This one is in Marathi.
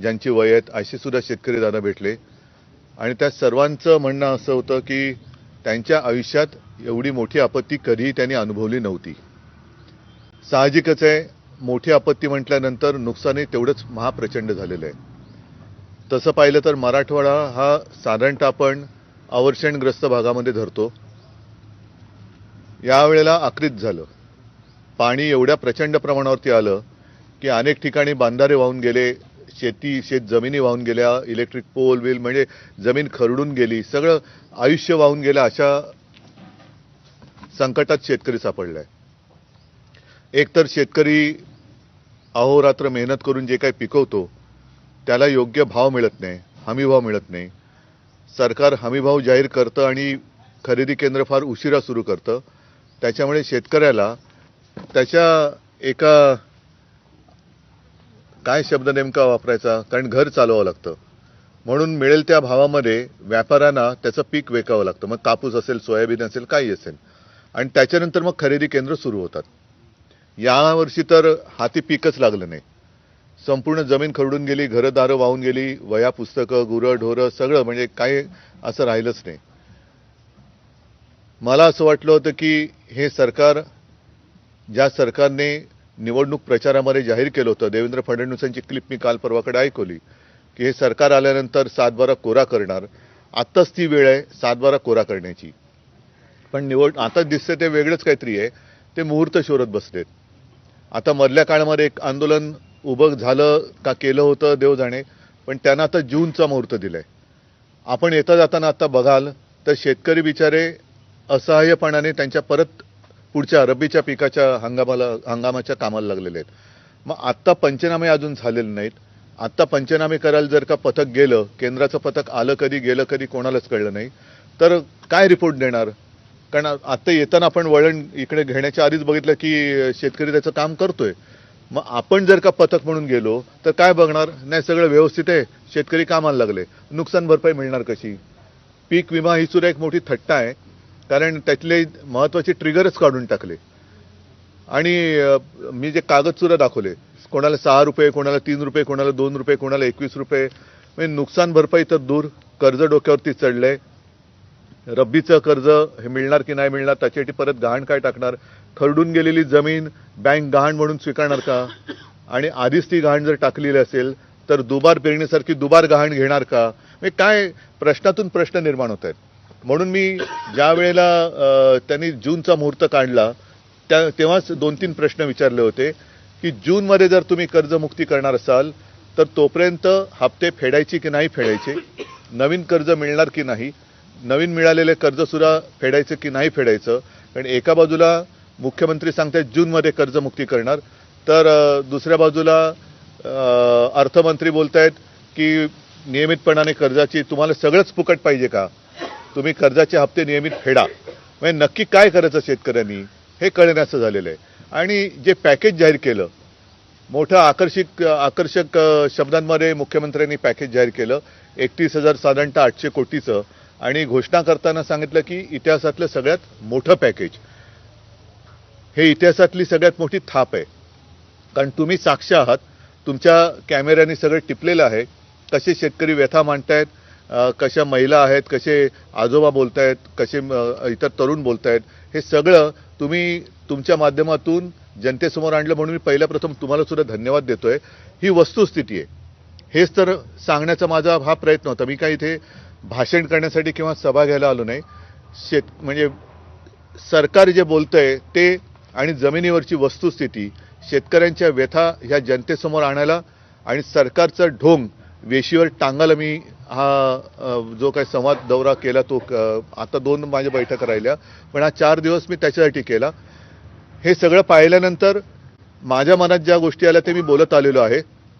ज्यांची वय आहेत असे सुद्धा शेतकरी दादा भेटले. आणि त्या सर्वांचं म्हणणं असं होतं की त्यांच्या आयुष्यात एवढी मोठी आपत्ती कधीही त्यांनी अनुभवली नव्हती. साहजिकच आहे मोठी आपत्ती म्हटल्यानंतर नुकसानही तेवढंच महाप्रचंड झालेलं आहे. तसं पाहिलं तर मराठवाडा हा साधारणतः आपण अवर्षणग्रस्त भागामध्ये धरतो. यावेळेला आकृत झालं. पाणी एवढ्या प्रचंड प्रमाणावरती आलं की अनेक ठिकाणी बांधारे वाहून गेले शेती शेत जमिनी वाहून गेल्या इलेक्ट्रिक पोल बिल म्हणजे जमीन खरडून गेली सगळं आयुष्य वाहून गेलं अशा संकटात शेतकरी सापडलाय. एकतर शेतकरी अहोरात्र मेहनत करून जे काही पिकवतो त्याला योग्य भाव मिळत नाही हमीभाव मिळत नाही. सरकार हमीभाव जाहीर करतं आणि खरेदी केंद्र फार उशिरा सुरू करतं. त्याच्यामुळे शेतकऱ्याला त्याच्या एका काय शब्द नेमका वापरायचा? कारण घर चालवावं लागतं. म्हणून मिळेल त्या भावामध्ये व्यापाऱ्यांना त्याचं पीक विकावं लागतं. मग कापूस असेल सोयाबीन असेल काही असेल. आणि त्याच्यानंतर मग खरेदी केंद्र सुरू होतात. यावर्षी तर हाती पीकच लागलं नाही. संपूर्ण जमीन खरडून गेली घरं दारं वाहून गेली वया पुस्तकं गुरं ढोरं सगळं म्हणजे काही असं राहिलंच नाही. मला असं वाटलं होतं की हे सरकार ज्या सरकारने निवडणूक प्रचारामध्ये जाहीर केलं होतं. देवेंद्र फडणवीसांची क्लिप मी काल परवाकडे ऐकवली की हे सरकार आल्यानंतर सातबारा कोरा करणार. आत्ताच ती वेळ आहे सातबारा कोरा करण्याची. पण निवड आता दिसते ते वेगळंच काहीतरी आहे. ते मुहूर्त शोधत बसलेत. आता मधल्या काळामध्ये एक आंदोलन उभं झालं का केलं होतं देव जाणे पण त्यांना आता जूनचा मुहूर्त दिला आहे आपण येता जाताना आता बघाल तर शेतकरी बिचारे असहाय्यपणाने त्यांच्या परत पुढच्या रब्बीच्या पिकाच्या हंगामाला हंगामाच्या कामाला लागलेले आहेत. मग आत्ता पंचनामे अजून झालेले नाहीत. आत्ता पंचनामे करायला जर का पथक गेलं केंद्राचं पथक आलं कधी गेलं कधी कोणालाच कळलं नाही. तर काय रिपोर्ट देणार? कारण आत्ता येताना आपण वळण इकडे घेण्याच्या आधीच बघितलं की शेतकरी त्याचं काम करतोय. मग आपण जर का पथक म्हणून गेलो तर काय बघणार? नाही सगळं व्यवस्थित आहे. शेतकरी कामाला लागले. नुकसान भरपाई मिळणार कशी? पीक विमा ही सुद्धा एक मोठी थट्टा आहे. कारण त्यातले महत्त्वाचे ट्रिगरच काढून टाकले. आणि मी जे कागदसुद्धा दाखवले कोणाला सहा रुपये कोणाला तीन रुपये कोणाला दोन रुपये कोणाला एकवीस रुपये म्हणजे नुकसान भरपाई तर दूर कर्ज डोक्यावरती चढलंय. रब्बीचं कर्ज हे मिळणार की नाही मिळणार त्याच्यासाठी परत गहाण काय टाकणार? खरडून गेलेली जमीन बँक गहाण म्हणून स्वीकारणार का? आणि आधीच ती गहाण जर टाकलेली असेल तर दुबार पेरणीसारखी दुबार गहाण घेणार का? म्हणजे काय प्रश्नातून प्रश्न निर्माण होत आहेत. म्हणून मी ज्या वेळेला त्यांनी जूनचा मुहूर्त काढला त्या तेव्हाच दोन तीन प्रश्न विचारले होते की जूनमध्ये जर तुम्ही कर्जमुक्ती करणार असाल तर तोपर्यंत हप्ते फेडायचे की नाही फेडायचे? नवीन कर्ज मिळणार की नाही? नवीन मिळालेले कर्जसुद्धा फेडायचं की नाही फेडायचं? कारण एका बाजूला मुख्यमंत्री सांगतात जूनमध्ये कर्जमुक्ती करणार तर दुसऱ्या बाजूला अर्थमंत्री बोलत आहेत की नियमितपणाने कर्जाची तुम्हाला सगळंच फुकट पाहिजे का? तुम्ही कर्जाचे हप्ते नियमित फेडा. म्हणजे नक्की काय करायचं शेतकऱ्यांनी हे कळण्याचं झालेलं आहे. आणि जे पॅकेज जाहीर केलं मोठं आकर्षित आकर्षक शब्दांमध्ये मुख्यमंत्र्यांनी पॅकेज जाहीर केलं एकतीस हजार साधारणतः आठशे कोटीचं आणि घोषणा करताना सांगितलं की इतिहासातलं सगळ्यात मोठं पॅकेज हे इतिहासातली सगळ्यात मोठी थाप आहे. कारण तुम्ही साक्ष आहात तुमच्या कॅमेऱ्याने सगळं टिपलेलं आहे कसे शेतकरी व्यथा मांडतायत कशा महिला आहेत कसे आजोबा बोलत आहेत कसे इतर तरुण बोलत आहेत हे सगळं तुम्ही तुमच्या माध्यमातून जनतेसमोर आणलं म्हणून मी पहिल्या प्रथम तुम्हाला सुद्धा धन्यवाद देतोय. ही वस्तुस्थिती आहे. हेच तर सांगण्याचा माझा हा प्रयत्न होता. मी काही इथे भाषण करण्यासाठी किंवा सभा घ्यायला आलो नाही. शेत म्हणजे सरकार जे बोलतंय ते आणि जमिनीवरची वस्तुस्थिती शेतकऱ्यांच्या व्यथा ह्या जनतेसमोर आणायला आणि सरकारचं ढोंग वेशीवर टांगायला मी हा जो काही संवाद दौरा केला तो क- आता दोन माझ्या बैठका राहिल्या. पण हा चार दिवस मी त्याच्यासाठी केला. हे सगळं पाहिल्यानंतर माझ्या मनात ज्या गोष्टी आल्या ते मी बोलत आलेलो आहे.